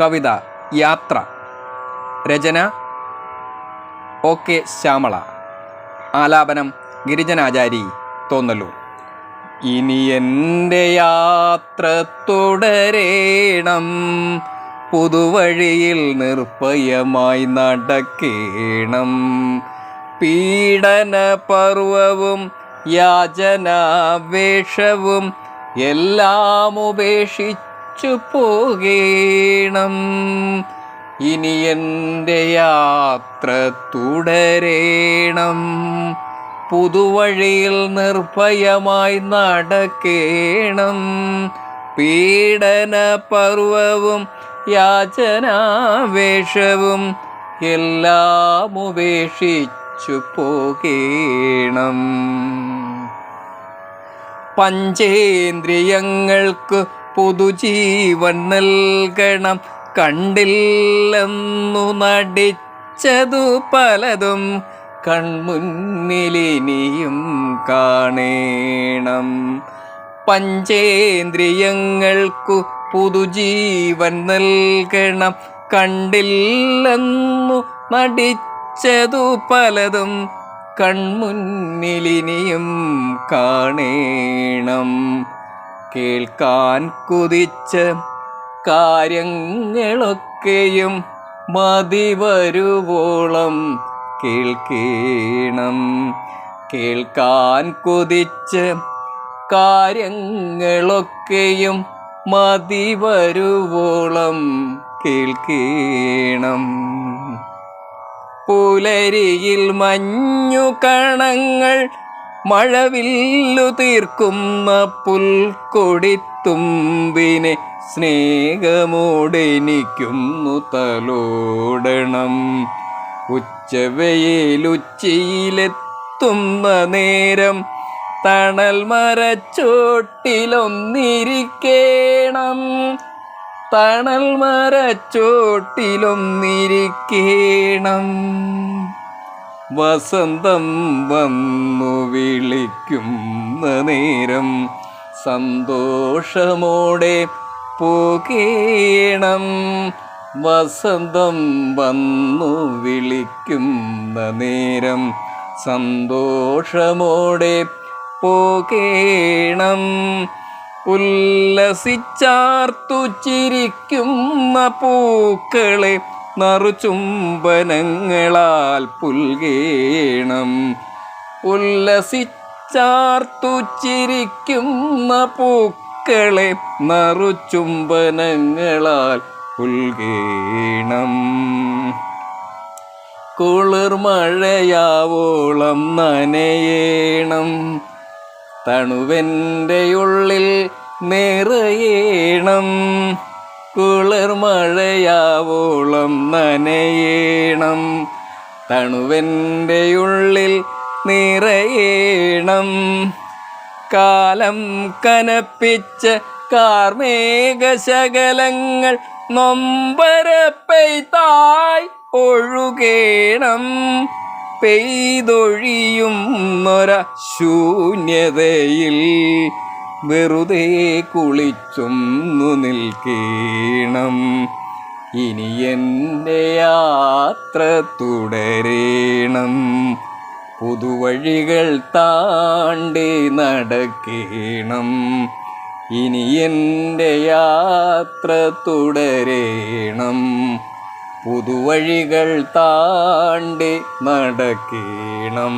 കവിത യാത്ര. രചന O K Shyamala. ആലാപനം ഗിരിജനാചാരി തോന്നലൂർ ഇനി എന്റെ യാത്ര തുടരേണം. പുതുവഴിയിൽ നിർഭയമായി നടക്കേണം. പീഡന പർവവും യാചനാവേഷവും എല്ലാം ഉപേക്ഷിച്ചു പോകേണം ഇനി എന്റെ യാത്ര തുടരേണം. പുതുവഴിയിൽ നിർഭയമായി നടക്കേണം. പീഡന പർവവും യാചനാവേഷവും എല്ലാം ഉപേക്ഷിച്ചു പോകേണം. പഞ്ചേന്ദ്രിയങ്ങൾക്ക് പുതുജീവൻ നൽകണം. കണ്ടില്ലെന്നു നടിച്ചതു പലതും കൺമുന്നിലിനിയും കാണേണം. പഞ്ചേന്ദ്രിയങ്ങൾക്കു പുതുജീവൻ നൽകണം. കണ്ടില്ലെന്നു നടിച്ചതു പലതും കൺമുന്നിലിനിയും കാണേണം. കേൾക്കാൻ കുതിച്ച കാര്യങ്ങളൊക്കെയും മതി വരുവോളം കേൾക്കണം. കേൾക്കാൻ കുതിച്ച് കാര്യങ്ങളൊക്കെയും മതി വരുവോളം കേൾക്കണം. പുലരിയിൽ മഞ്ഞു കണങ്ങൾ മഴവില്ലു തീർക്കുന്ന പുൽക്കൊടിത്തുമ്പിനെ സ്നേഹമോടെനിക്കുന്നു തലോടണം. ഉച്ചവയിലുച്ചയിലെത്തുന്ന നേരം. തണൽ മരച്ചോട്ടിലൊന്നിരിക്കേണം. തണൽ മരച്ചോട്ടിലൊന്നിരിക്കേണം. വസന്തം വന്നു വിളിക്കുന്ന നേരം സന്തോഷമോടെ പോകേണം വസന്തം വന്നു വിളിക്കുന്ന നേരം സന്തോഷമോടെ പോകേണം ഉല്ലസിച്ചാർത്തു ചിരിക്കുന്ന പൂക്കളെ നറുചുംബനങ്ങളാൽ പുൽകേണം. ഉല്ലസിച്ചാർത്തു ചിരിക്കുന്ന പൂക്കളെ നറുചുംബനങ്ങളാൽ പുൽകേണം. കുളിർമഴയാവോളം നനയേണം. തണുവെന്റെ ഉള്ളിൽ നിറയേണം. കുളിർമഴയാവോളം നനയേണം. തണുവെന്റെ ഉള്ളിൽ നിറയേണം. കാലം കനപ്പിച്ച കാർമേഘശകലങ്ങൾ നൊമ്പരപ്പെയ്തായി ഒഴുകേണം. പെയ്തൊഴിയും നൊര ശൂന്യതയിൽ വെറുതെ കുളിച്ചൊന്നു നിൽക്കണം. ഇനി എന്റെ യാത്ര തുടരേണം. പുതുവഴികൾ താണ്ടി നടക്കേണം. ഇനി എന്റെ യാത്ര തുടരേണം. പുതുവഴികൾ താണ്ടി നടക്കേണം.